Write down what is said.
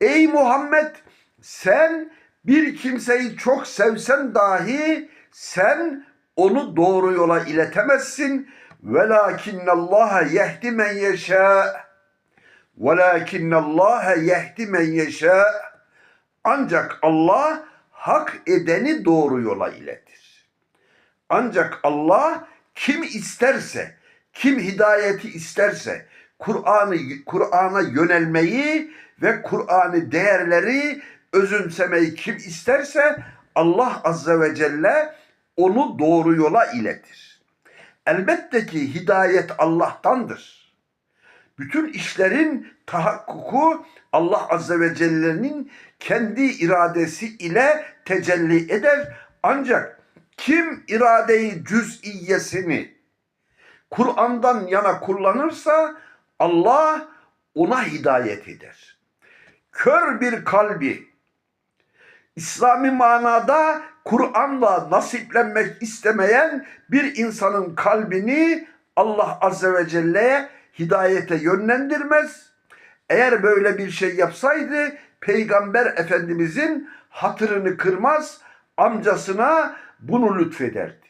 Ey Muhammed sen bir kimseyi çok sevsen dahi sen onu doğru yola iletemezsin. Velakinnallaha yehdi men yeşâ. Velakinnallaha yehdi men yeşâ. Ancak Allah hak edeni doğru yola iletir. Ancak Allah kim isterse, kim hidayeti isterse, Kur'an'ı Kur'an'a yönelmeyi ve Kur'an'ı değerleri özümsemeyi kim isterse Allah azze ve celle onu doğru yola iletir. Elbette ki hidayet Allah'tandır. Bütün işlerin tahakkuku Allah Azze ve Celle'nin kendi iradesi ile tecelli eder. Ancak kim iradeyi cüz'iyesini Kur'an'dan yana kullanırsa Allah ona hidayet eder. Kör bir kalbi İslami manada Kur'an'la nasiplenmek istemeyen bir insanın kalbini Allah Azze ve Celle hidayete yönlendirmez. Eğer böyle bir şey yapsaydı Peygamber Efendimizin hatırını kırmaz, amcasına bunu lütfederdi.